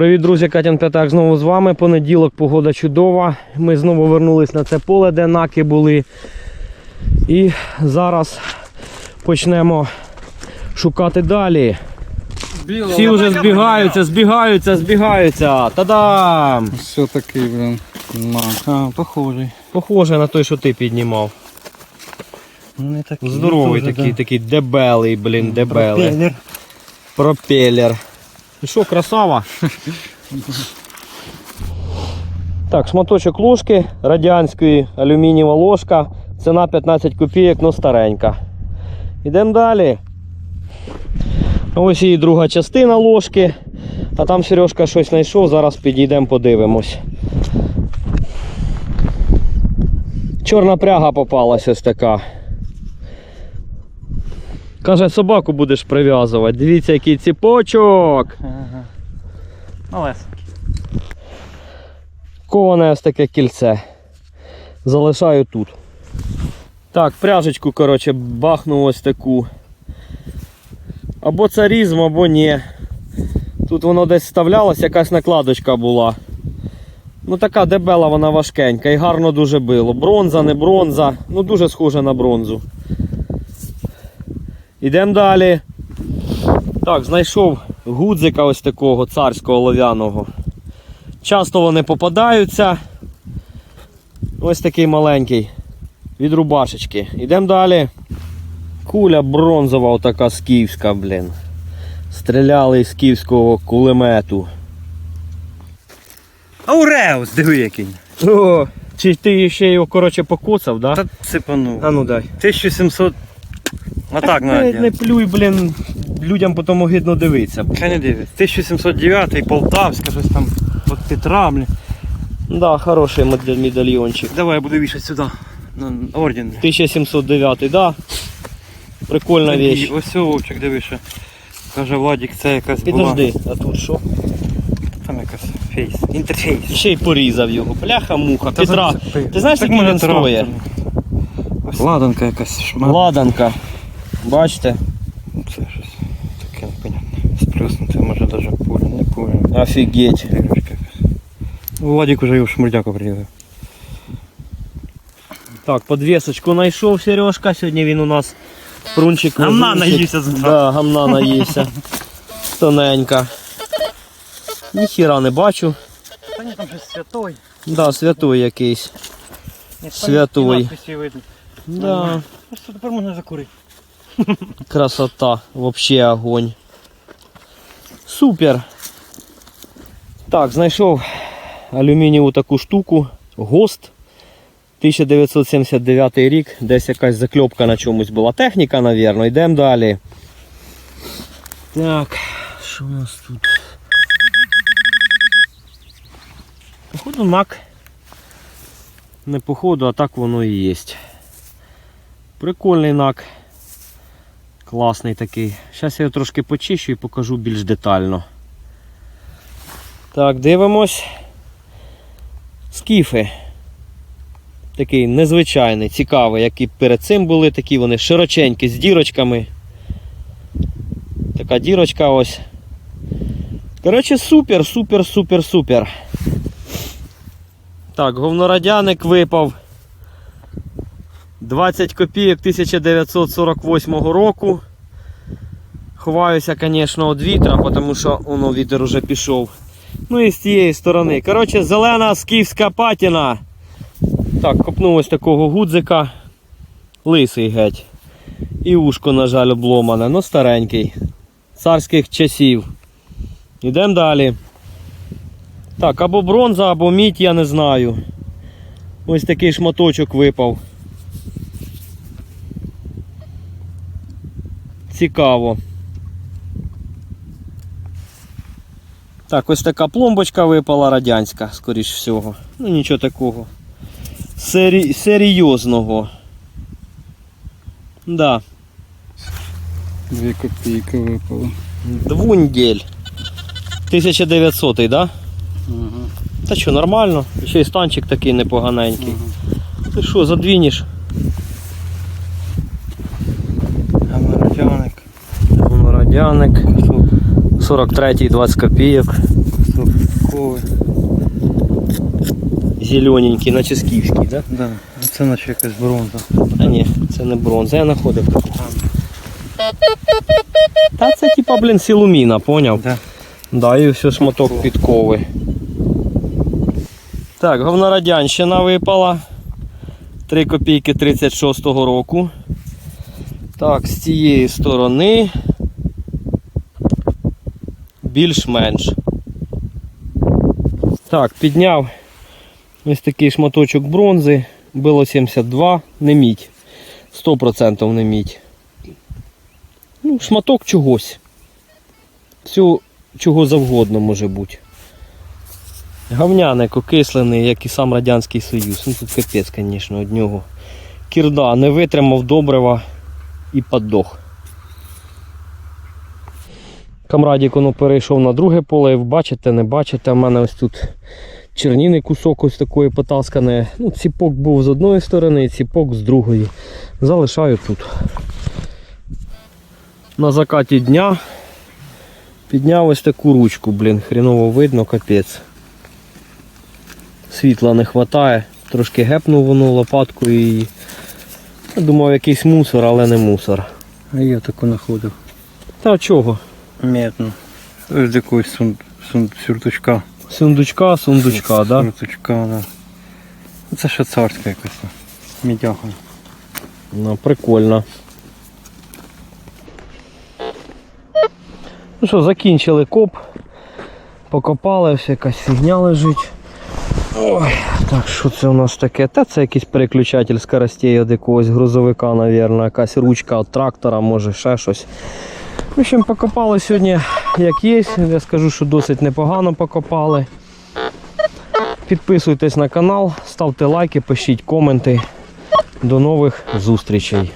Привіт, друзі, Катян П'ятак знову з вами. Понеділок, погода чудова. Ми знову вернулись на це поле, де наки були. І зараз почнемо шукати далі. Всі вже збігаються, збігаються, збігаються. Та-дам! Все такий, блин. А, похожий. Похоже на той, що ти піднімав. Ну не такий. Здоровий такий, такий дебелий, блін, дебелий. Пропеллер. Пропеллер. І що, красава? Так, шматочок ложки радянської алюмінієва ложка. Ціна 15 копійок, ну старенька. Йдемо далі. Ось її друга частина ложки. А там Сережка щось знайшов, зараз підійдемо, подивимось. Чорна пряга попалась ось така. Каже, собаку будеш прив'язувати. Дивіться, який ціпочок. Ага. Малес. Коване ось таке кільце. Залишаю тут. Так, пряжечку, коротше, бахну ось таку. Або царізм, або ні. Тут воно десь вставлялось, якась накладочка була. Ну така дебела вона важкенька і гарно дуже било. Бронза, не бронза. Ну дуже схоже на бронзу. Ідемо далі. Так, знайшов гудзика ось такого царського олов'яного. Часто вони попадаються. Ось такий маленький. Від рубашечки. Йдемо далі. Куля бронзова, отака скіфська, блін. Стріляли з київського кулемету. Ауреус, диви який. О, чи ти ще його коротше покоцав, да? Та ципанув. А ну дай. 1700. А так не, не плюй, блін, людям потім огидно дивитися. Хай не дивиться. 1709 Полтавська, щось там от Петра, блін. Да, хороший медаль- медальйончик. Давай я буду вішати сюди. На орден. 1709, да. Прикольна вещь. Ось овчик, диви ще. Каже Владик, це якась була. Підожди, а тут що? Там якась фейс. Інтерфейс. Ще й порізав його. Бляха муха. Петра. Ти знаєш, який може він. Ось ладанка якась. Ладанка. Бачите? Це щось таке непонятне. Сплюснути, може навіть пуля, не пуля. Офігеть. Владик уже його в шмурдяку приділив. Так, подвесочку знайшов Сережка. Сьогодні він у нас прунчик. Гамна наївся з утра. Да, гамна наївся. Тоненька. Ніхіра не бачу. Та ні, там щось святой. Да, святой якийсь. Ні, Святой. Да. Просто тепер можна закурити. Красота. Вообще огонь. Супер. Так, знайшов алюмінієву таку штуку. ГОСТ. 1979 рік. Десь якась закльопка на чомусь була. Техніка, навірно. Йдемо далі. Так, що у нас тут? Походу нак. Не походу, а так воно і є. Прикольний нак. Класний такий. Зараз я його трошки почищу і покажу більш детально. Так, дивимось. Скіфи. Такий незвичайний, цікавий, як і перед цим були, такі вони широченькі з дірочками. Така дірочка ось. Коротше, супер, супер, супер, супер. Так, говнорадяник випав. 20 копійок 1948 року. Ховаюся, звісно, від вітра, тому що воно вітер уже пішов. Ну і з тієї сторони. Коротше, зелена скіфська патіна. Так, копнув ось такого гудзика. Лисий геть. І ушко, на жаль, обломане, ну старенький. Царських часів. Йдемо далі. Так, або бронза, або мідь, я не знаю. Ось такий шматочок випав. Цікаво. Так, ось така пломбочка випала радянська, скоріш всього. Ну нічого такого. Сері... Серйозного. Да. Дві копійки випало. Двундель. 1900-й, да? Ага. Та що, нормально. Ще й станчик такий непоганенький. Ти що, задвінеш? Гамарадяник. Воно радяник. 43 20 копійок. Зелененький, наче скіфський, да? Да. Це наче якась бронза. А ні, це не бронза, я знаходив таку. Та це типа, блін, силуміна, поняв? Да. Да, і все шматок підкови. Так, говнорадянщина випала. 3 копійки 36-го року. Так, з цієї сторони. Більш-менш. Так, підняв ось такий шматочок бронзи. Було 72, не мідь. 100% не мідь. Ну, шматок чогось. Всю чого завгодно може бути. Говняник окислений, як і сам Радянський Союз. Ну тут капець, звісно, од нього. Кірда не витримав добрива і подох. Камрадік воно перейшов на друге поле, ви бачите, не бачите, в мене ось тут черніний кусок ось такої потасканої. Ну, ціпок був з одної сторони, ціпок з другої. Залишаю тут. На закаті дня Підняв ось таку ручку, блін, хріново видно, капець. Світла не вистачає, трошки гепнув воно лопаткою і. Думав якийсь мусор, але не мусор. А я таку знаходив. Та чого? Медно. З якогось сун... сун... сюртучка. Сундучка, сундучка, да? Сюртучка, да. Це ще царська якась. Мідяга. Ну, прикольно. Ну що, закінчили коп. Покопали, ось якась фігня лежить. Ой, так, що це у нас таке? Та це якийсь переключатель скоростей від якогось грузовика, мабуть, якась ручка від трактора, може ще щось. В общем, покопали сьогодні як є. Я скажу, що досить непогано покопали. Підписуйтесь на канал, ставте лайки, пишіть коменти. До нових зустрічей.